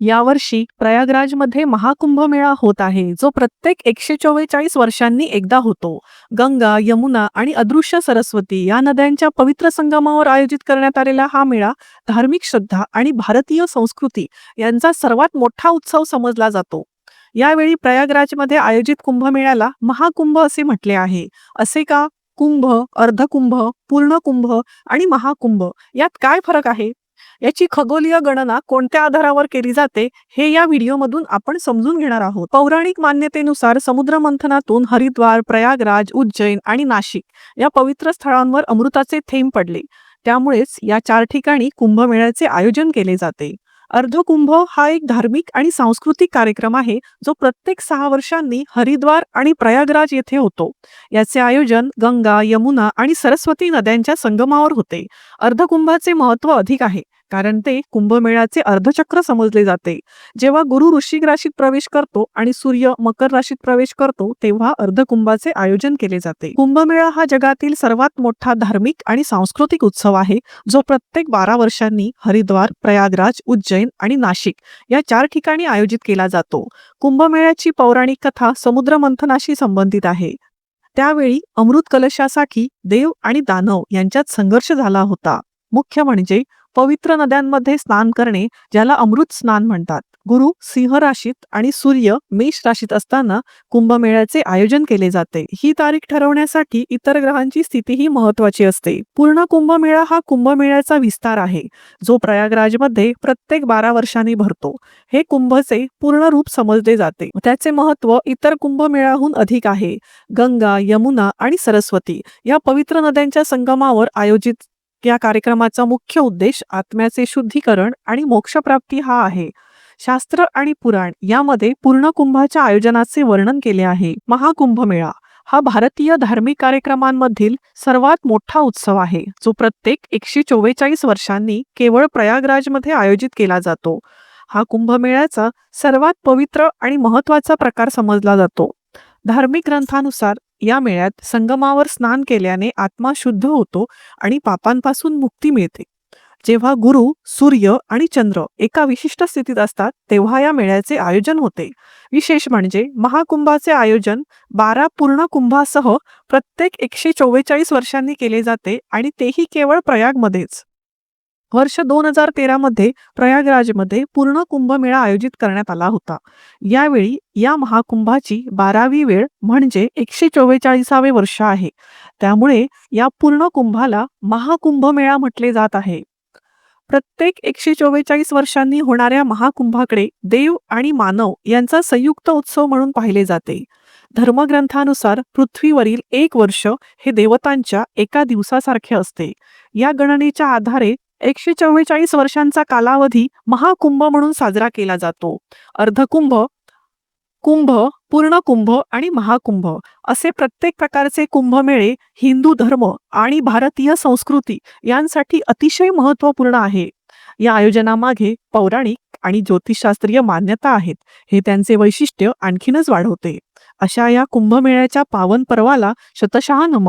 यावर्षी प्रयागराजमध्ये महाकुंभ मेळा होत आहे जो प्रत्येक एकशे चव्वेचाळीस वर्षांनी एकदा होतो. गंगा यमुना आणि अदृश्य सरस्वती या नद्यांच्या पवित्र संगमावर आयोजित करण्यात आलेला हा मेळा धार्मिक श्रद्धा आणि भारतीय संस्कृती यांचा सर्वात मोठा उत्सव समजला जातो. यावेळी प्रयागराजमध्ये आयोजित कुंभमेळ्याला महाकुंभ असे म्हटले आहे. असे का? कुंभ अर्धकुंभ पूर्ण कुंभ आणि महाकुंभ यात काय फरक आहे? याची खगोलीय गणना कोणत्या आधारावर केली जाते हे या व्हिडिओमधून आपण समजून घेणार आहोत. पौराणिक मान्यतेनुसार समुद्र मंथनातून हरिद्वार प्रयागराज उज्जैन आणि नाशिक या पवित्र स्थळांवर अमृताचे थेंब पडले. त्यामुळेच या चार ठिकाणी कुंभमेळ्याचे आयोजन केले जाते. अर्धकुंभ हा एक धार्मिक आणि सांस्कृतिक कार्यक्रम आहे जो प्रत्येक सहा वर्षांनी हरिद्वार आणि प्रयागराज येथे होतो. याचे आयोजन गंगा यमुना आणि सरस्वती नद्यांच्या संगमावर होते. अर्धकुंभाचे महत्त्व अधिक आहे. कारण ते कुंभमेळ्याचे अर्धचक्र समजले जाते. जेव्हा गुरु वृश्चिक राशीत प्रवेश करतो आणि सूर्य मकर राशीत प्रवेश करतो तेव्हा अर्धकुंभाचे आयोजन केले जाते. कुंभमेळा हा जगातील सर्वात मोठा धार्मिक आणि सांस्कृतिक उत्सव आहे जो प्रत्येक बारा वर्षांनी हरिद्वार प्रयागराज उज्जैन आणि नाशिक या चार ठिकाणी आयोजित केला जातो. कुंभमेळ्याची पौराणिक कथा समुद्र मंथनाशी संबंधित आहे. त्यावेळी अमृत कलशासाठी देव आणि दानव यांच्यात संघर्ष झाला होता. मुख्य म्हणजे पवित्र नद्यांमध्ये स्नान करणे ज्याला अमृत स्नान म्हणतात. गुरु सिंह राशीत आणि सूर्य मेष राशीत असताना कुंभमेळ्याचे आयोजन केले जाते. ही तारीख ठरवण्यासाठी इतर ग्रहांची स्थितीही महत्वाची असते. पूर्ण कुंभमेळा हा कुंभमेळ्याचा विस्तार आहे जो प्रयागराजमध्ये प्रत्येक बारा वर्षांनी भरतो. हे कुंभचे पूर्ण रूप समजले जाते. त्याचे महत्त्व इतर कुंभमेळ्याहून अधिक आहे. गंगा यमुना आणि सरस्वती या पवित्र नद्यांच्या संगमावर आयोजित या कार्यक्रमाचा मुख्य उद्देश आत्म्याचे शुद्धीकरण आणि मोक्षप्राप्ती हा आहे. शास्त्र आणि पुराण यामध्ये पूर्ण कुंभाच्या आयोजनाचे वर्णन केले आहे. महाकुंभ मेळा हा भारतीय धार्मिक कार्यक्रमांमधील सर्वात मोठा उत्सव आहे जो प्रत्येक एकशे चोवेचाळीस वर्षांनी केवळ प्रयागराजमध्ये आयोजित केला जातो. हा कुंभमेळ्याचा सर्वात पवित्र आणि महत्त्वाचा प्रकार समजला जातो. धार्मिक ग्रंथानुसार या मेळ्यात संगमावर स्नान केल्याने आत्मा शुद्ध होतो आणि पापांपासून मुक्ती मिळते. जेव्हा गुरु सूर्य आणि चंद्र एका विशिष्ट स्थितीत असतात तेव्हा या मेळ्याचे आयोजन होते. विशेष म्हणजे महाकुंभाचे आयोजन बारा पूर्ण कुंभासह प्रत्येक एकशे चोवेचाळीस वर्षांनी केले जाते आणि तेही केवळ प्रयागमध्येच. वर्ष दोन हजार तेरा मध्ये प्रयागराजमध्ये पूर्ण कुंभमेळा आयोजित करण्यात आला होता. यावेळी या महाकुंभाची बारावी वेळ म्हणजे एकशे चव्वेचाळीसावे वर्ष आहे. त्यामुळे या पूर्ण कुंभाला महाकुंभमेळा म्हटले जात आहे. प्रत्येक एकशे चव्वेचाळीस वर्षांनी होणाऱ्या महाकुंभाकडे देव आणि मानव यांचा संयुक्त उत्सव म्हणून पाहिले जाते. धर्मग्रंथानुसार पृथ्वीवरील एक वर्ष हे देवतांच्या एका दिवसासारखे असते. या गणनेच्या आधारे एकशे चव्वेचाळीस वर्षांचा कालावधी महाकुंभ म्हणून साजरा केला जातो. अर्धकुंभ कुंभ पूर्ण कुंभ आणि महाकुंभ असे प्रत्येक प्रकारचे कुंभमेळे हिंदू धर्म आणि भारतीय संस्कृती यांसाठी अतिशय महत्त्वपूर्ण आहे. या आयोजनामागे पौराणिक आणि ज्योतिषशास्त्रीय मान्यता आहेत. हे त्यांचे वैशिष्ट्य आणखीनच वाढवते. अशा या कुंभमेळ्याच्या पावन पर्वाला शतशः नमन.